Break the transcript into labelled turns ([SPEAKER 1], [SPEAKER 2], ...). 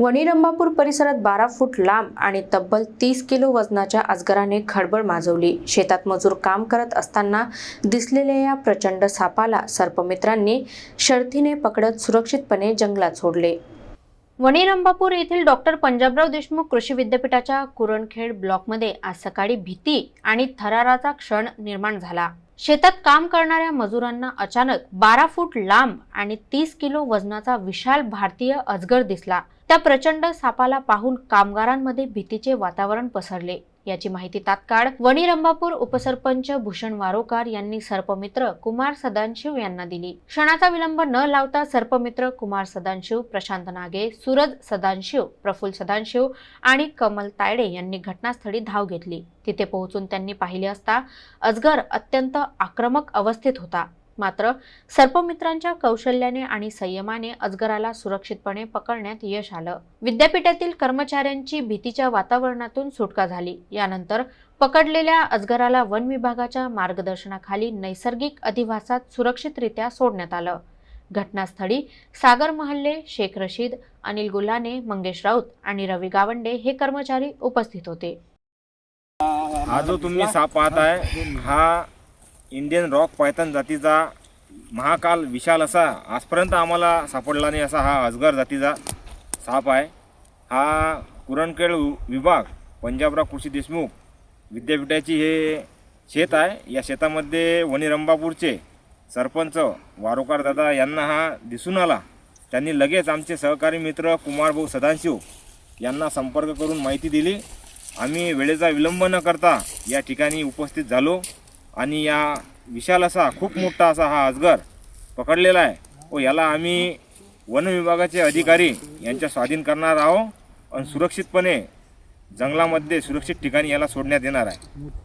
[SPEAKER 1] वणीरंबापूर परिसरात बारा फूट लांब आणि तब्बल तीस किलो वजनाच्या अजगराने खळबळ माजवली. शेतात मजूर काम करत असताना दिसलेल्या या प्रचंड सापाला सर्पमित्रांनी शर्थीने पकडत सुरक्षितपणे जंगलात सोडले. वणीरंबापूर येथील डॉक्टर पंजाबराव देशमुख कृषी विद्यापीठाच्या कुरणखेड ब्लॉकमध्ये आज सकाळी भीती आणि थराराचा क्षण निर्माण झाला. शेतात काम करणाऱ्या मजुरांना अचानक बारा फूट लांब आणि तीस किलो वजनाचा विशाल भारतीय अजगर दिसला. त्या प्रचंड सापाला पाहून कामगारांमध्ये भीतीचे वातावरण पसरले. याची माहिती तात्काळ वणी रंभापूर उपसरपंच भूषण वारोकार यांनी सर्पमित्र कुमार सदानशिव यांना दिली. क्षणाचा विलंब न लावता सर्पमित्र कुमार सदानशिव प्रशांत नागे सूरज सदानशिव प्रफुल्ल सदानशिव आणि कमल तायडे यांनी घटनास्थळी धाव घेतली. तिथे पोहोचून त्यांनी पाहिले असता अजगर अत्यंत आक्रमक अवस्थेत होता. मात्र सर्पमित्रांच्या कौशल्याने आणि संयमाने अजगराला सुरक्षितपणे पकडण्यात यश आलं. विद्यापीठातील कर्मचाऱ्यांची भीतीच्या वातावरणातून सुटका झाली. यानंतर पकडलेल्या अजगराला वन विभागाच्या मार्गदर्शनाखाली नैसर्गिक अधिवासात सुरक्षितरित्या सोडण्यात आलं. घटनास्थळी सागर महल्ले शेख रशीद अनिल गुलाने मंगेश राऊत आणि रवी गावंडे हे कर्मचारी उपस्थित होते.
[SPEAKER 2] हा जो तुम्ही साप पाहत आहे हा इंडियन रॉक पायथन जातीचा महाकाल विशाल असा आजपर्यंत आम्हाला सापडला नाही असा हा अजगर जातीचा साप आहे. हा कुरणखेड वि- विभाग पंजाबराव कृषी देशमुख विद्यापीठाची हे शेत आहे. या शेतामध्ये वणीरंबापूरचे सरपंच वारोकार दादा यांना हा दिसून आला. त्यांनी लगेच आमचे सहकारी मित्र कुमारभाऊ सदाशिव यांना संपर्क करून माहिती दिली. आम्ही वेळेचा विलंब न करता या ठिकाणी उपस्थित झालो. आणि या विशाल असा खूप मोठा असा हा अजगर पकडलेला आहे. व याला आम्ही वन विभागाचे अधिकारी यांच्या स्वाधीन करणार आहोत आणि सुरक्षितपणे जंगलामध्ये सुरक्षित ठिकाणी याला सोडण्यात येणार आहे.